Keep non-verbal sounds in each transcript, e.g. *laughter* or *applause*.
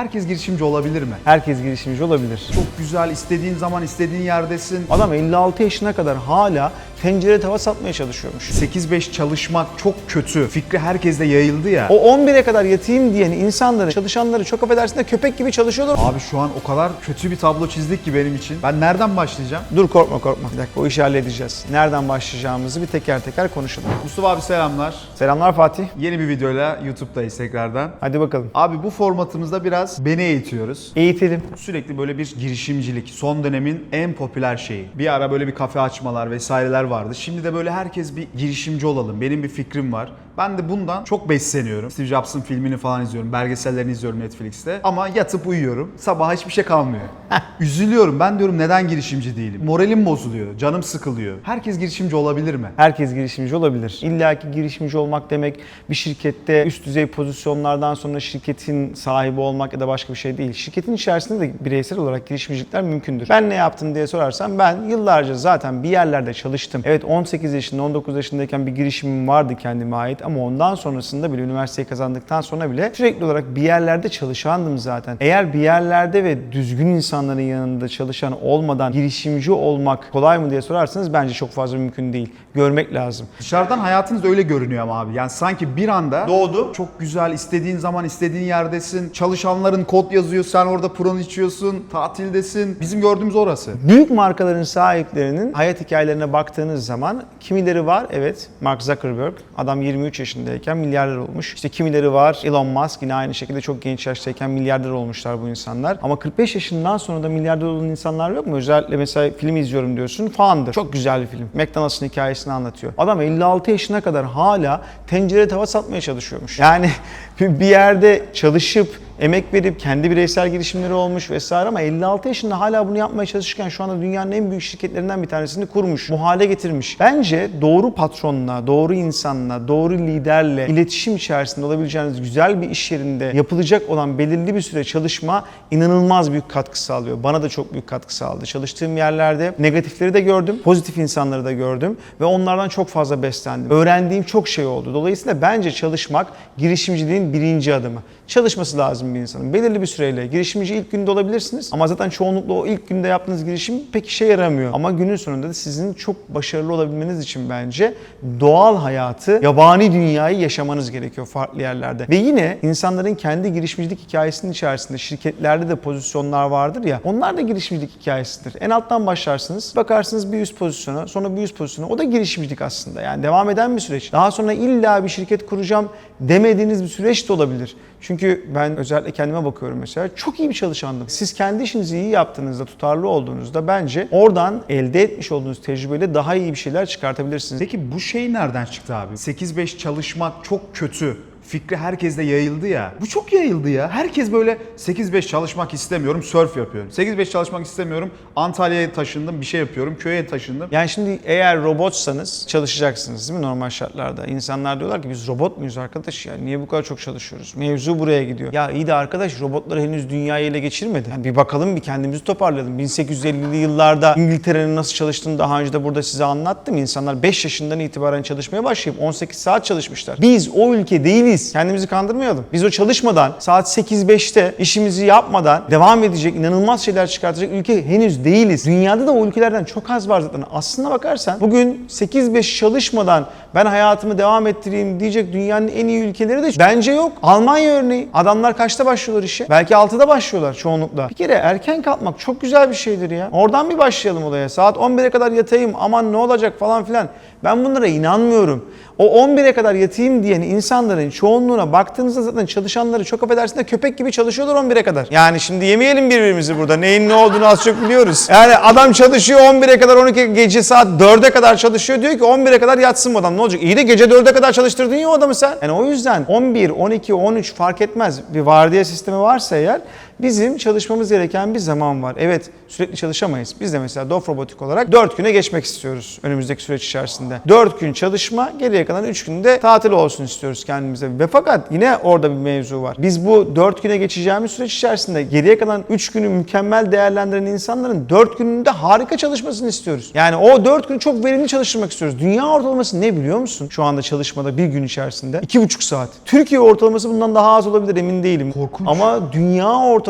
Herkes girişimci olabilir mi? Herkes girişimci olabilir. Çok güzel, istediğin zaman istediğin yerdesin. Adam 56 yaşına kadar hala tencere tava satmaya çalışıyormuş. 8-5 çalışmak çok kötü. Fikri herkeste yayıldı ya. O 11'e kadar yatayım diyen insanları, çalışanları çok affedersin de köpek gibi çalışıyorlar. Abi şu an o kadar kötü bir tablo çizdik ki benim için. Ben nereden başlayacağım? Dur korkma korkma. Bir dakika o işi halledeceğiz. Nereden başlayacağımızı bir teker teker konuşalım. Mustafa abi selamlar. Selamlar Fatih. Yeni bir videoyla YouTube'dayız tekrardan. Hadi bakalım. Abi bu formatımızda biraz beni eğitiyoruz. Eğitelim. Sürekli böyle bir girişimcilik, son dönemin en popüler şeyi. Bir ara böyle bir kafe açmalar vesaireler vardı. Şimdi de böyle herkes bir girişimci olalım. Benim bir fikrim var. Ben de bundan çok besleniyorum. Steve Jobs'ın filmini falan izliyorum, belgesellerini izliyorum Netflix'te. Ama yatıp uyuyorum. Sabah hiçbir şey kalmıyor. Üzülüyorum. Ben diyorum neden girişimci değilim? Moralim bozuluyor, canım sıkılıyor. Herkes girişimci olabilir mi? Herkes girişimci olabilir. İlla ki girişimci olmak demek bir şirkette üst düzey pozisyonlardan sonra şirketin sahibi olmak ya da başka bir şey değil. Şirketin içerisinde de bireysel olarak girişimcilikler mümkündür. Ben ne yaptım diye sorarsan ben yıllarca zaten bir yerlerde çalıştım. Evet 18 yaşında 19 yaşındayken bir girişimim vardı kendime ait ama ondan sonrasında bile üniversiteyi kazandıktan sonra bile sürekli olarak bir yerlerde çalışandım zaten. Eğer bir yerlerde ve düzgün insanların yanında çalışan olmadan girişimci olmak kolay mı diye sorarsanız bence çok fazla mümkün değil. Görmek lazım. Dışarıdan hayatınız öyle görünüyor ama abi. Yani sanki bir anda doğdu. Çok güzel, istediğin zaman istediğin yerdesin. Çalışanların kod yazıyor, sen orada pron içiyorsun, tatildesin. Bizim gördüğümüz orası. Büyük markaların sahiplerinin hayat hikayelerine baktığınız zaman kimileri var evet Mark Zuckerberg adam 23 yaşındayken milyarder olmuş. İşte kimileri var Elon Musk yine aynı şekilde çok genç yaştayken milyarder olmuşlar bu insanlar. Ama 45 yaşından sonra da milyarder olan insanlar yok mu? Özellikle mesela film izliyorum diyorsun Founder. Çok güzel bir film. McDonald's'ın hikayesini anlatıyor. Adam 56 yaşına kadar hala tencere tava satmaya çalışıyormuş. Yani bir yerde çalışıp emek verip kendi bireysel girişimleri olmuş vesaire ama 56 yaşında hala bunu yapmaya çalışırken şu anda dünyanın en büyük şirketlerinden bir tanesini kurmuş, bu hale getirmiş. Bence doğru patronla, doğru insanla, doğru liderle iletişim içerisinde olabileceğiniz güzel bir iş yerinde yapılacak olan belirli bir süre çalışma inanılmaz büyük katkı sağlıyor. Bana da çok büyük katkı sağladı. Çalıştığım yerlerde negatifleri de gördüm, pozitif insanları da gördüm ve onlardan çok fazla beslendim. Öğrendiğim çok şey oldu. Dolayısıyla bence çalışmak girişimciliğin birinci adımı. Çalışması lazım bir insanın. Belirli bir süreyle girişimci ilk günde olabilirsiniz ama zaten çoğunlukla o ilk günde yaptığınız girişim pek işe yaramıyor. Ama günün sonunda da sizin çok başarılı olabilmeniz için bence doğal hayatı, yabani dünyayı yaşamanız gerekiyor farklı yerlerde. Ve yine insanların kendi girişimcilik hikayesinin içerisinde şirketlerde de pozisyonlar vardır ya onlar da girişimcilik hikayesidir. En alttan başlarsınız, bakarsınız bir üst pozisyona, sonra bir üst pozisyona. O da girişimcilik aslında. Yani devam eden bir süreç. Daha sonra illa bir şirket kuracağım demediğiniz bir süreç de olabilir. Çünkü ben özellikle kendime bakıyorum mesela çok iyi bir çalışandım. Siz kendi işinizi iyi yaptığınızda, tutarlı olduğunuzda bence oradan elde etmiş olduğunuz tecrübeyle daha iyi bir şeyler çıkartabilirsiniz. Peki bu şey nereden çıktı abi? 8-5 çalışmak çok kötü. Fikri herkeste yayıldı ya. Bu çok yayıldı ya. Herkes böyle 8-5 çalışmak istemiyorum, surf yapıyorum. 8-5 çalışmak istemiyorum, Antalya'ya taşındım, bir şey yapıyorum, köye taşındım. Yani şimdi eğer robotsanız çalışacaksınız değil mi normal şartlarda? İnsanlar diyorlar ki biz robot muyuz arkadaş ya? Niye bu kadar çok çalışıyoruz? Mevzu buraya gidiyor. Ya iyi de arkadaş robotlar henüz dünyayı ele geçirmedi. Yani bir bakalım bir kendimizi toparlayalım. 1850'li yıllarda İngiltere'nin nasıl çalıştığını daha önce de burada size anlattım. İnsanlar 5 yaşından itibaren çalışmaya başlayıp 18 saat çalışmışlar. Biz o ülke değiliz. Kendimizi kandırmayalım. Biz o çalışmadan saat 8-5'te işimizi yapmadan devam edecek inanılmaz şeyler çıkartacak ülke henüz değiliz. Dünyada da o ülkelerden çok az var zaten. Aslına bakarsan bugün 8-5 çalışmadan ben hayatımı devam ettireyim diyecek dünyanın en iyi ülkeleri de bence yok. Almanya örneği. Adamlar kaçta başlıyorlar işe? Belki 6'da başlıyorlar çoğunlukla. Bir kere erken kalkmak çok güzel bir şeydir ya. Oradan bir başlayalım olaya. Saat 11'e kadar yatayım aman ne olacak falan filan. Ben bunlara inanmıyorum. O 11'e kadar yatayım diyen insanların çoğunluğuna baktığınızda zaten çalışanları çok affedersin de köpek gibi çalışıyorlar 11'e kadar. Yani şimdi yemeyelim birbirimizi burada. Neyin ne olduğunu az çok biliyoruz. Yani adam çalışıyor 11'e kadar 12 gece saat 4'e kadar çalışıyor. Diyor ki 11'e kadar yatsın bu adam. Ne olacak? İyi de gece 4'e kadar çalıştırdın ya o adamı sen. Yani o yüzden 11, 12, 13 fark etmez. Bir vardiya sistemi varsa eğer Bizim çalışmamız gereken bir zaman var. Evet sürekli çalışamayız. Biz de mesela Dof Robotik olarak 4 güne geçmek istiyoruz önümüzdeki süreç içerisinde. 4 gün çalışma, geriye kalan 3 günde tatil olsun istiyoruz kendimize. Ve fakat yine orada bir mevzu var. Biz bu 4 güne geçeceğimiz süreç içerisinde geriye kalan 3 günü mükemmel değerlendiren insanların 4 gününde harika çalışmasını istiyoruz. Yani o 4 günü çok verimli çalıştırmak istiyoruz. Dünya ortalaması ne biliyor musun? Şu anda çalışmada bir gün içerisinde 2,5 saat. Türkiye ortalaması bundan daha az olabilir emin değilim. Korkunç. Ama dünya ortalaması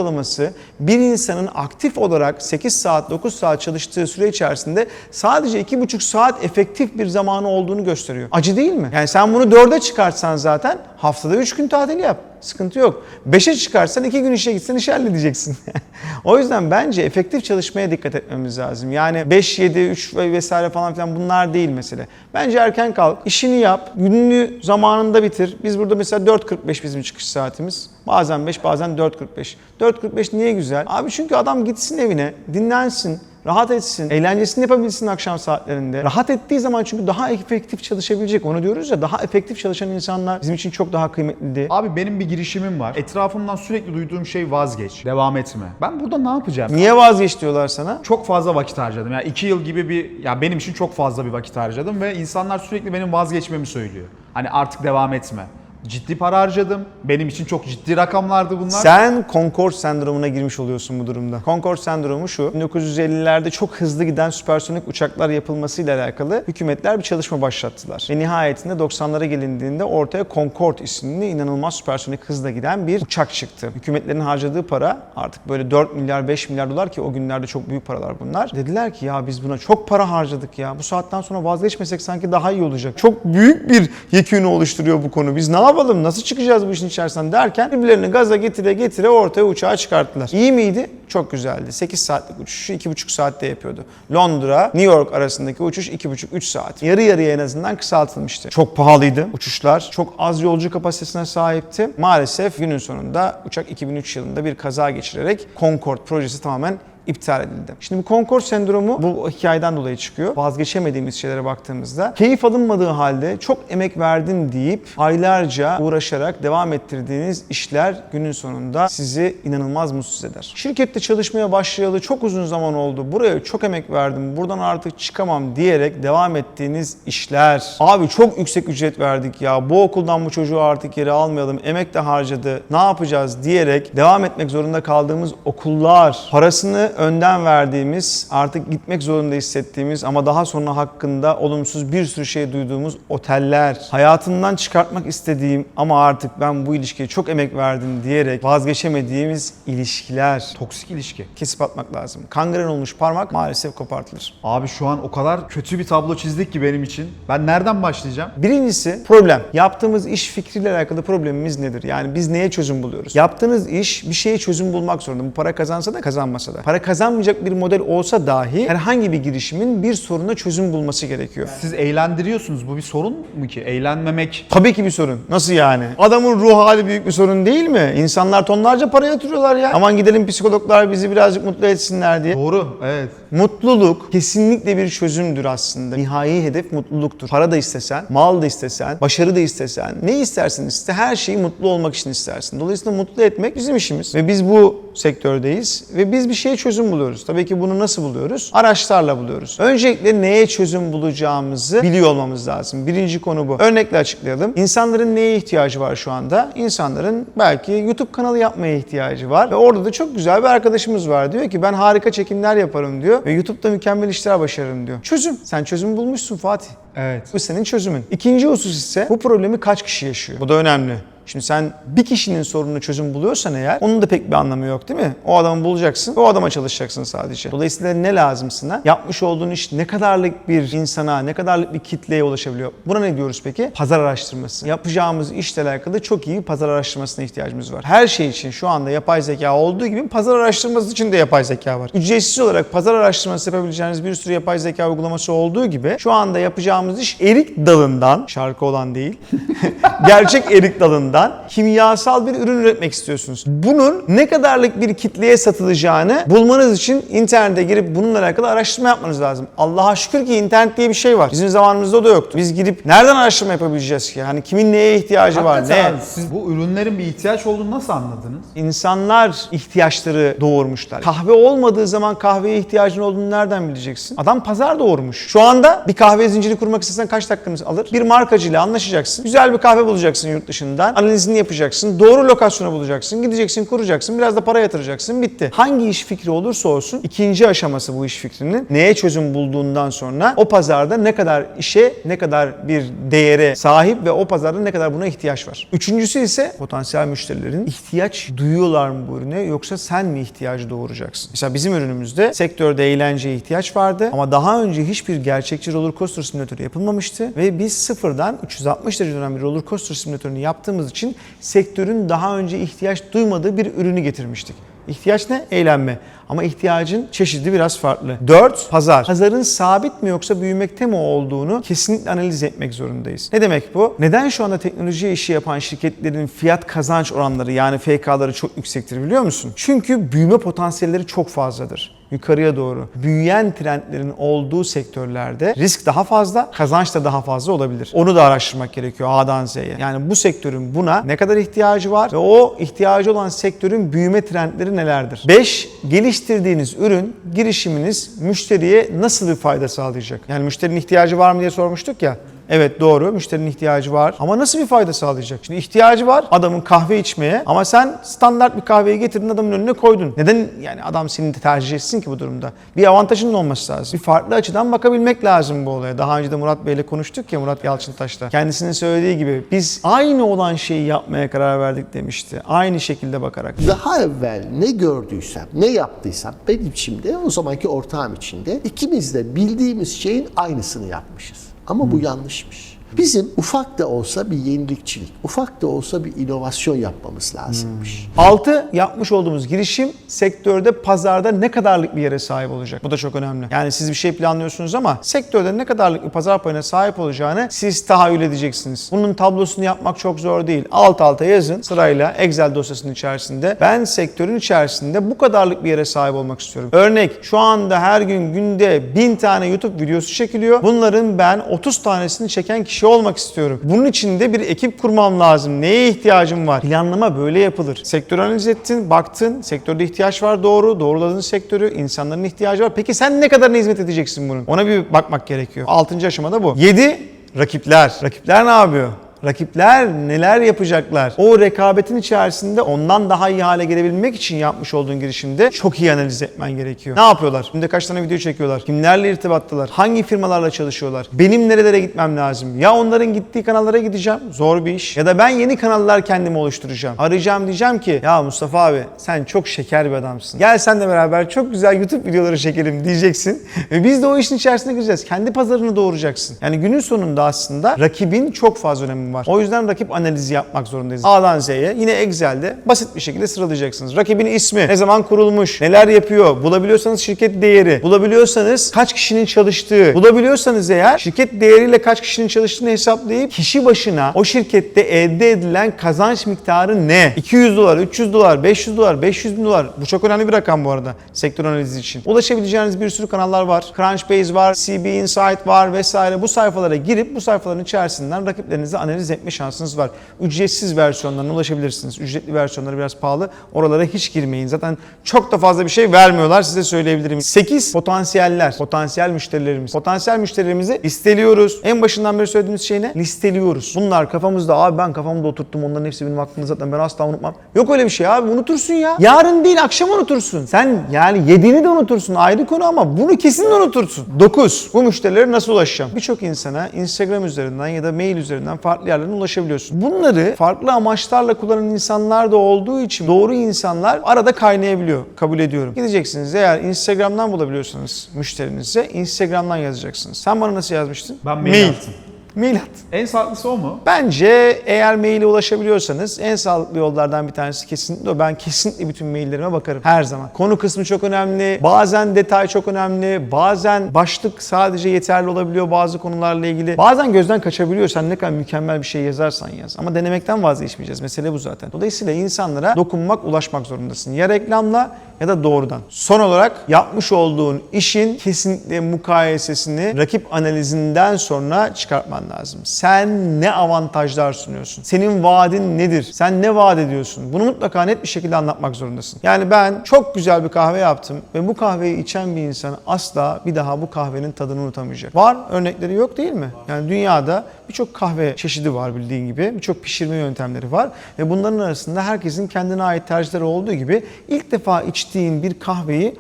bir insanın aktif olarak 8 saat 9 saat çalıştığı süre içerisinde sadece 2,5 saat efektif bir zamanı olduğunu gösteriyor. Acı değil mi? Yani sen bunu 4'e çıkartsan zaten haftada 3 gün tatil yap. Sıkıntı yok. 5'e çıkarsan 2 gün işe gitsen işi halledeceksin. *laughs* o yüzden bence efektif çalışmaya dikkat etmemiz lazım. Yani 5, 7, 3 ve vesaire falan filan bunlar değil mesele. Bence erken kalk, işini yap, gününü zamanında bitir. Biz burada mesela 4.45 bizim çıkış saatimiz. Bazen 5, bazen 4.45. 4.45 niye güzel? Abi çünkü adam gitsin evine, dinlensin, rahat etsin, eğlencesini yapabilsin akşam saatlerinde. Rahat ettiği zaman çünkü daha efektif çalışabilecek. Onu diyoruz ya daha efektif çalışan insanlar bizim için çok daha kıymetli. Abi benim bir girişimim var. Etrafımdan sürekli duyduğum şey vazgeç, devam etme. Ben burada ne yapacağım? Niye vazgeç diyorlar sana? Çok fazla vakit harcadım. Yani iki yıl gibi bir, ya benim için çok fazla bir vakit harcadım ve insanlar sürekli benim vazgeçmemi söylüyor. Hani artık devam etme. Ciddi para harcadım. Benim için çok ciddi rakamlardı bunlar. Sen Concorde sendromuna girmiş oluyorsun bu durumda. Concorde sendromu şu. 1950'lerde çok hızlı giden süpersonik uçaklar yapılmasıyla alakalı hükümetler bir çalışma başlattılar. Ve nihayetinde 90'lara gelindiğinde ortaya Concorde isimli inanılmaz süpersonik hızla giden bir uçak çıktı. Hükümetlerin harcadığı para artık böyle 4 milyar 5 milyar dolar ki o günlerde çok büyük paralar bunlar. Dediler ki ya biz buna çok para harcadık ya. Bu saatten sonra vazgeçmesek sanki daha iyi olacak. Çok büyük bir yekünü oluşturuyor bu konu. Biz ne yapalım? Nasıl çıkacağız bu işin içerisinden derken birbirlerini gaza getire getire ortaya uçağı çıkarttılar. İyi miydi? Çok güzeldi. 8 saatlik uçuşu 2,5 saatte yapıyordu. Londra, New York arasındaki uçuş 2,5-3 saat. Yarı yarıya en azından kısaltılmıştı. Çok pahalıydı uçuşlar. Çok az yolcu kapasitesine sahipti. Maalesef günün sonunda uçak 2003 yılında bir kaza geçirerek Concorde projesi tamamen iptal edildi. Şimdi bu Concorde sendromu bu hikayeden dolayı çıkıyor. Vazgeçemediğimiz şeylere baktığımızda keyif alınmadığı halde çok emek verdim deyip aylarca uğraşarak devam ettirdiğiniz işler günün sonunda sizi inanılmaz mutsuz eder. Şirkette çalışmaya başlayalı çok uzun zaman oldu. Buraya çok emek verdim. Buradan artık çıkamam diyerek devam ettiğiniz işler. Abi çok yüksek ücret verdik ya. Bu okuldan bu çocuğu artık geri almayalım. Emek de harcadı. Ne yapacağız diyerek devam etmek zorunda kaldığımız okullar. Parasını önden verdiğimiz, artık gitmek zorunda hissettiğimiz ama daha sonra hakkında olumsuz bir sürü şey duyduğumuz oteller. Hayatından çıkartmak istediğim ama artık ben bu ilişkiye çok emek verdim diyerek vazgeçemediğimiz ilişkiler. Toksik ilişki. Kesip atmak lazım. Kangren olmuş parmak maalesef kopartılır. Abi şu an o kadar kötü bir tablo çizdik ki benim için. Ben nereden başlayacağım? Birincisi problem. Yaptığımız iş fikriyle alakalı problemimiz nedir? Yani biz neye çözüm buluyoruz? Yaptığınız iş bir şeye çözüm bulmak zorunda. Bu para kazansa da kazanmasa da. Para kazanmayacak bir model olsa dahi herhangi bir girişimin bir soruna çözüm bulması gerekiyor. Siz eğlendiriyorsunuz. Bu bir sorun mu ki? Eğlenmemek. Tabii ki bir sorun. Nasıl yani? Adamın ruh hali büyük bir sorun değil mi? İnsanlar tonlarca para yatırıyorlar ya. Aman gidelim psikologlar bizi birazcık mutlu etsinler diye. Doğru. Evet. Mutluluk kesinlikle bir çözümdür aslında. Nihai hedef mutluluktur. Para da istesen, mal da istesen, başarı da istesen, ne istersin iste her şeyi mutlu olmak için istersin. Dolayısıyla mutlu etmek bizim işimiz. Ve biz bu sektördeyiz ve biz bir şeye çözüm buluyoruz. Tabii ki bunu nasıl buluyoruz? Araçlarla buluyoruz. Öncelikle neye çözüm bulacağımızı biliyor olmamız lazım. Birinci konu bu. Örnekle açıklayalım. İnsanların neye ihtiyacı var şu anda? İnsanların belki YouTube kanalı yapmaya ihtiyacı var ve orada da çok güzel bir arkadaşımız var. Diyor ki ben harika çekimler yaparım diyor ve YouTube'da mükemmel işler başarırım diyor. Çözüm. Sen çözüm bulmuşsun Fatih. Evet. Bu senin çözümün. İkinci husus ise bu problemi kaç kişi yaşıyor? Bu da önemli. Şimdi sen bir kişinin sorununu çözüm buluyorsan eğer onun da pek bir anlamı yok değil mi? O adamı bulacaksın o adama çalışacaksın sadece. Dolayısıyla ne lazım sana? Yapmış olduğun iş ne kadarlık bir insana, ne kadarlık bir kitleye ulaşabiliyor? Buna ne diyoruz peki? Pazar araştırması. Yapacağımız işle alakalı çok iyi pazar araştırmasına ihtiyacımız var. Her şey için şu anda yapay zeka olduğu gibi pazar araştırması için de yapay zeka var. Ücretsiz olarak pazar araştırması yapabileceğiniz bir sürü yapay zeka uygulaması olduğu gibi şu anda yapacağımız iş erik dalından, şarkı olan değil, *laughs* gerçek erik dalından olmadan kimyasal bir ürün üretmek istiyorsunuz. Bunun ne kadarlık bir kitleye satılacağını bulmanız için internete girip bununla alakalı araştırma yapmanız lazım. Allah'a şükür ki internet diye bir şey var. Bizim zamanımızda da yoktu. Biz gidip nereden araştırma yapabileceğiz ki? Hani kimin neye ihtiyacı var? Hakikaten Ne? abi, siz bu ürünlerin bir ihtiyaç olduğunu nasıl anladınız? İnsanlar ihtiyaçları doğurmuşlar. Kahve olmadığı zaman kahveye ihtiyacın olduğunu nereden bileceksin? Adam pazar doğurmuş. Şu anda bir kahve zinciri kurmak istesen kaç dakikanız alır? Bir markacıyla anlaşacaksın. Güzel bir kahve bulacaksın yurt dışından. Analizini yapacaksın. Doğru lokasyonu bulacaksın. Gideceksin, kuracaksın. Biraz da para yatıracaksın. Bitti. Hangi iş fikri olursa olsun ikinci aşaması bu iş fikrinin neye çözüm bulduğundan sonra o pazarda ne kadar işe, ne kadar bir değere sahip ve o pazarda ne kadar buna ihtiyaç var. Üçüncüsü ise potansiyel müşterilerin ihtiyaç duyuyorlar mı bu ürüne yoksa sen mi ihtiyacı doğuracaksın? Mesela bizim ürünümüzde sektörde eğlenceye ihtiyaç vardı ama daha önce hiçbir gerçekçi roller coaster simülatörü yapılmamıştı ve biz sıfırdan 360 derece dönen bir roller coaster simülatörünü yaptığımız için sektörün daha önce ihtiyaç duymadığı bir ürünü getirmiştik. İhtiyaç ne? Eğlenme. Ama ihtiyacın çeşidi biraz farklı. 4. Pazar. Pazarın sabit mi yoksa büyümekte mi olduğunu kesinlikle analiz etmek zorundayız. Ne demek bu? Neden şu anda teknoloji işi yapan şirketlerin fiyat kazanç oranları yani FK'ları çok yüksektir biliyor musun? Çünkü büyüme potansiyelleri çok fazladır yukarıya doğru büyüyen trendlerin olduğu sektörlerde risk daha fazla, kazanç da daha fazla olabilir. Onu da araştırmak gerekiyor A'dan Z'ye. Yani bu sektörün buna ne kadar ihtiyacı var ve o ihtiyacı olan sektörün büyüme trendleri nelerdir? 5. Geliştirdiğiniz ürün, girişiminiz müşteriye nasıl bir fayda sağlayacak? Yani müşterinin ihtiyacı var mı diye sormuştuk ya. Evet doğru müşterinin ihtiyacı var ama nasıl bir fayda sağlayacak? Şimdi ihtiyacı var adamın kahve içmeye ama sen standart bir kahveyi getirdin adamın önüne koydun. Neden yani adam seni tercih etsin ki bu durumda? Bir avantajının olması lazım. Bir farklı açıdan bakabilmek lazım bu olaya. Daha önce de Murat Bey'le konuştuk ya Murat Yalçıntaş'la. Kendisinin söylediği gibi biz aynı olan şeyi yapmaya karar verdik demişti. Aynı şekilde bakarak. Daha evvel ne gördüysem, ne yaptıysam benim içimde, o zamanki ortağım içinde ikimiz de bildiğimiz şeyin aynısını yapmışız. Ama bu yanlışmış. Bizim ufak da olsa bir yenilikçilik, ufak da olsa bir inovasyon yapmamız lazımmış. 6. Yapmış olduğumuz girişim sektörde, pazarda ne kadarlık bir yere sahip olacak? Bu da çok önemli. Yani siz bir şey planlıyorsunuz ama sektörde ne kadarlık bir pazar payına sahip olacağını siz tahayyül edeceksiniz. Bunun tablosunu yapmak çok zor değil. Alt alta yazın sırayla Excel dosyasının içerisinde. Ben sektörün içerisinde bu kadarlık bir yere sahip olmak istiyorum. Örnek şu anda her gün günde 1000 tane YouTube videosu çekiliyor. Bunların ben 30 tanesini çeken kişi olmak istiyorum. Bunun için de bir ekip kurmam lazım. Neye ihtiyacım var? Planlama böyle yapılır. Sektörü analiz ettin, baktın. Sektörde ihtiyaç var doğru. Doğruladın sektörü. insanların ihtiyacı var. Peki sen ne kadarına hizmet edeceksin bunun? Ona bir bakmak gerekiyor. Altıncı aşamada bu. 7. Rakipler. Rakipler ne yapıyor? Rakipler neler yapacaklar? O rekabetin içerisinde ondan daha iyi hale gelebilmek için yapmış olduğun girişimde çok iyi analiz etmen gerekiyor. Ne yapıyorlar? Şimdi kaç tane video çekiyorlar? Kimlerle irtibattalar? Hangi firmalarla çalışıyorlar? Benim nerelere gitmem lazım? Ya onların gittiği kanallara gideceğim. Zor bir iş. Ya da ben yeni kanallar kendime oluşturacağım. Arayacağım diyeceğim ki ya Mustafa abi sen çok şeker bir adamsın. Gel senle beraber çok güzel YouTube videoları çekelim diyeceksin. Ve biz de o işin içerisine gireceğiz. Kendi pazarını doğuracaksın. Yani günün sonunda aslında rakibin çok fazla var. O yüzden rakip analizi yapmak zorundayız. A'dan Z'ye yine Excel'de basit bir şekilde sıralayacaksınız. Rakibin ismi, ne zaman kurulmuş, neler yapıyor, bulabiliyorsanız şirket değeri, bulabiliyorsanız kaç kişinin çalıştığı, bulabiliyorsanız eğer şirket değeriyle kaç kişinin çalıştığını hesaplayıp kişi başına o şirkette elde edilen kazanç miktarı ne? 200 dolar, 300 dolar, 500 dolar, 500 bin dolar. Bu çok önemli bir rakam bu arada sektör analizi için. Ulaşabileceğiniz bir sürü kanallar var. Crunchbase var, CB Insight var vesaire. Bu sayfalara girip bu sayfaların içerisinden rakiplerinizi analiz etme şansınız var. Ücretsiz versiyonlarına ulaşabilirsiniz. Ücretli versiyonları biraz pahalı. Oralara hiç girmeyin. Zaten çok da fazla bir şey vermiyorlar size söyleyebilirim. 8 potansiyeller, potansiyel müşterilerimiz. Potansiyel müşterilerimizi listeliyoruz. En başından beri söylediğimiz şey ne? Listeliyoruz. Bunlar kafamızda abi ben kafamda oturttum onların hepsi benim aklımda zaten ben asla unutmam. Yok öyle bir şey abi unutursun ya. Yarın değil akşam unutursun. Sen yani yediğini de unutursun ayrı konu ama bunu kesin unutursun. 9. Bu müşterilere nasıl ulaşacağım? Birçok insana Instagram üzerinden ya da mail üzerinden farklı yerlerden ulaşabiliyorsun. Bunları farklı amaçlarla kullanan insanlar da olduğu için doğru insanlar arada kaynayabiliyor. Kabul ediyorum. Gideceksiniz eğer Instagram'dan bulabiliyorsanız müşterinize Instagram'dan yazacaksınız. Sen bana nasıl yazmıştın? Ben mail attım. Mail at. En sağlıklısı o mu? Bence eğer maile ulaşabiliyorsanız en sağlıklı yollardan bir tanesi kesinlikle o. Ben kesinlikle bütün maillerime bakarım her zaman. Konu kısmı çok önemli. Bazen detay çok önemli. Bazen başlık sadece yeterli olabiliyor bazı konularla ilgili. Bazen gözden kaçabiliyor. Sen ne kadar mükemmel bir şey yazarsan yaz. Ama denemekten vazgeçmeyeceğiz. Mesele bu zaten. Dolayısıyla insanlara dokunmak, ulaşmak zorundasın. Ya reklamla ya da doğrudan. Son olarak yapmış olduğun işin kesinlikle mukayesesini rakip analizinden sonra çıkartman lazım. Sen ne avantajlar sunuyorsun? Senin vaadin nedir? Sen ne vaat ediyorsun? Bunu mutlaka net bir şekilde anlatmak zorundasın. Yani ben çok güzel bir kahve yaptım ve bu kahveyi içen bir insan asla bir daha bu kahvenin tadını unutamayacak. Var örnekleri yok değil mi? Yani dünyada birçok kahve çeşidi var bildiğin gibi. Birçok pişirme yöntemleri var ve bunların arasında herkesin kendine ait tercihleri olduğu gibi ilk defa içtiğin bir kahveyi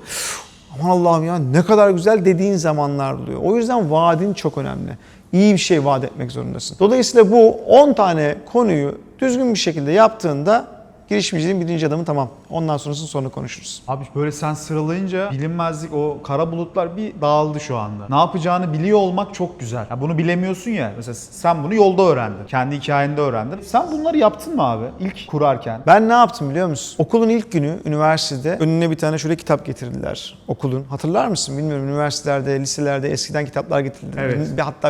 aman Allah'ım ya ne kadar güzel dediğin zamanlar oluyor. O yüzden vaadin çok önemli. İyi bir şey vaat etmek zorundasın. Dolayısıyla bu 10 tane konuyu düzgün bir şekilde yaptığında girişimciliğin birinci adımı tamam. Ondan sonrasını sonra konuşuruz. Abi böyle sen sıralayınca bilinmezlik o kara bulutlar bir dağıldı şu anda. Ne yapacağını biliyor olmak çok güzel. Ya bunu bilemiyorsun ya. Mesela sen bunu yolda öğrendin. Kendi hikayende öğrendin. Sen bunları yaptın mı abi? İlk kurarken. Ben ne yaptım biliyor musun? Okulun ilk günü üniversitede önüne bir tane şöyle kitap getirdiler okulun. Hatırlar mısın bilmiyorum üniversitelerde, liselerde eskiden kitaplar getirildi. Evet. Bir- Hatta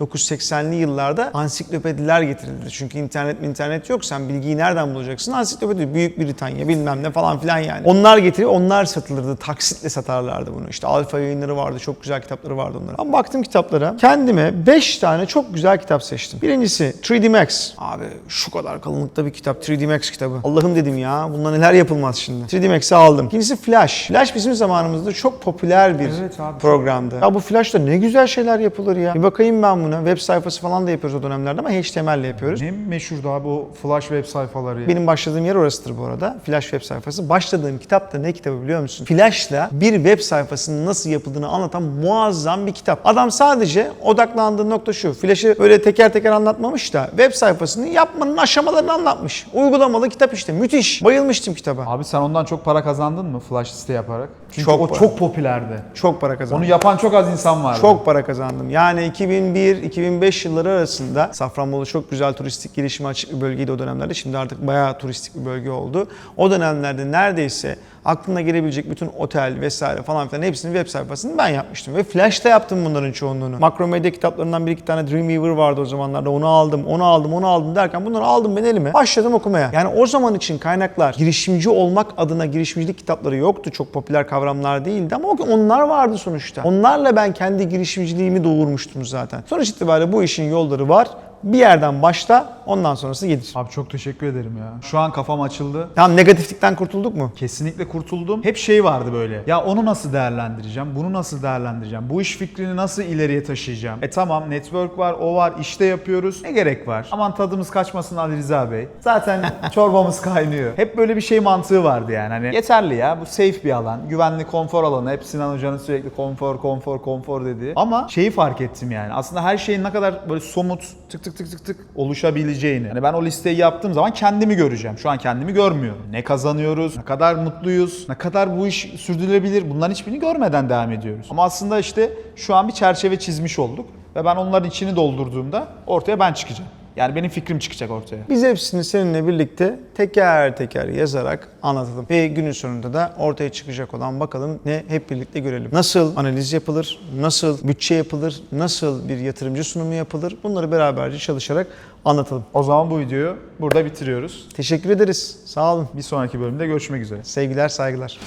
1980'li yıllarda ansiklopediler getirildi. Çünkü internet internet yok. Sen bilgiyi nereden bulacaksın? Ansiklopedi, Büyük Britanya bilmem ne falan filan yani. Onlar getiriyor, onlar satılırdı. Taksitle satarlardı bunu. İşte Alfa yayınları vardı, çok güzel kitapları vardı onların. Ben baktım kitaplara. Kendime 5 tane çok güzel kitap seçtim. Birincisi 3D Max. Abi şu kadar kalınlıkta bir kitap 3D Max kitabı. Allah'ım dedim ya bundan neler yapılmaz şimdi. 3D Max'i aldım. İkincisi Flash. Flash bizim zamanımızda çok popüler bir Evet abi. programdı. Ya bu Flash'ta ne güzel şeyler yapılır ya. Bir bakayım ben buna. Web sayfası falan da yapıyoruz o dönemlerde ama HTML ile yapıyoruz. Ne meşhurdu abi o flash web sayfaları ya. Benim başladığım yer orasıdır bu arada. Flash web sayfası. Başladığım kitap da ne kitabı biliyor musun? Flash'la bir web sayfasının nasıl yapıldığını anlatan muazzam bir kitap. Adam sadece odaklandığı nokta şu. Flash'ı böyle teker teker anlatmamış da web sayfasını yapmanın aşamalarını anlatmış. Uygulamalı kitap işte. Müthiş. Bayılmıştım kitaba. Abi sen ondan çok para kazandın mı flash site yaparak? Çünkü Çok o para. çok popülerdi. Çok para kazandım. Onu yapan çok az insan vardı. Çok para kazandım. Yani 2001-2005 yılları arasında Safranbolu çok güzel turistik gelişime açık bir bölgeydi o dönemlerde. Şimdi artık bayağı turistik bir bölge oldu. O dönemlerde neredeyse aklına gelebilecek bütün otel vesaire falan filan hepsinin web sayfasını ben yapmıştım. Ve Flash'ta yaptım bunların çoğunluğunu. Makromedia kitaplarından bir iki tane Dreamweaver vardı o zamanlarda. Onu aldım, onu aldım, onu aldım derken bunları aldım ben elime. Başladım okumaya. Yani o zaman için kaynaklar girişimci olmak adına girişimcilik kitapları yoktu. Çok popüler kavramlar değildi ama onlar vardı sonuçta. Onlarla ben kendi girişimciliğimi doğurmuştum zaten. Sonuç itibariyle bu işin yolları var. Bir yerden başla, ondan sonrası gelir. Abi çok teşekkür ederim ya. Şu an kafam açıldı. Tamam negatiflikten kurtulduk mu? Kesinlikle kurtuldum. Hep şey vardı böyle. Ya onu nasıl değerlendireceğim? Bunu nasıl değerlendireceğim? Bu iş fikrini nasıl ileriye taşıyacağım? E tamam network var, o var, işte yapıyoruz. Ne gerek var? Aman tadımız kaçmasın Ali Rıza Bey. Zaten *laughs* çorbamız kaynıyor. Hep böyle bir şey mantığı vardı yani. Hani yeterli ya. Bu safe bir alan. Güvenli konfor alanı. Hep Sinan Hoca'nın sürekli konfor, konfor, konfor dediği. Ama şeyi fark ettim yani. Aslında her şeyin ne kadar böyle somut tık tık tık tık tık oluşabileceğini. Hani ben o listeyi yaptığım zaman kendimi göreceğim. Şu an kendimi görmüyorum. Ne kazanıyoruz, ne kadar mutluyuz, ne kadar bu iş sürdürülebilir bunların hiçbirini görmeden devam ediyoruz. Ama aslında işte şu an bir çerçeve çizmiş olduk ve ben onların içini doldurduğumda ortaya ben çıkacağım. Yani benim fikrim çıkacak ortaya. Biz hepsini seninle birlikte teker teker yazarak anlatalım. Ve günün sonunda da ortaya çıkacak olan bakalım ne hep birlikte görelim. Nasıl analiz yapılır, nasıl bütçe yapılır, nasıl bir yatırımcı sunumu yapılır bunları beraberce çalışarak anlatalım. O zaman bu videoyu burada bitiriyoruz. Teşekkür ederiz. Sağ olun. Bir sonraki bölümde görüşmek üzere. Sevgiler, saygılar.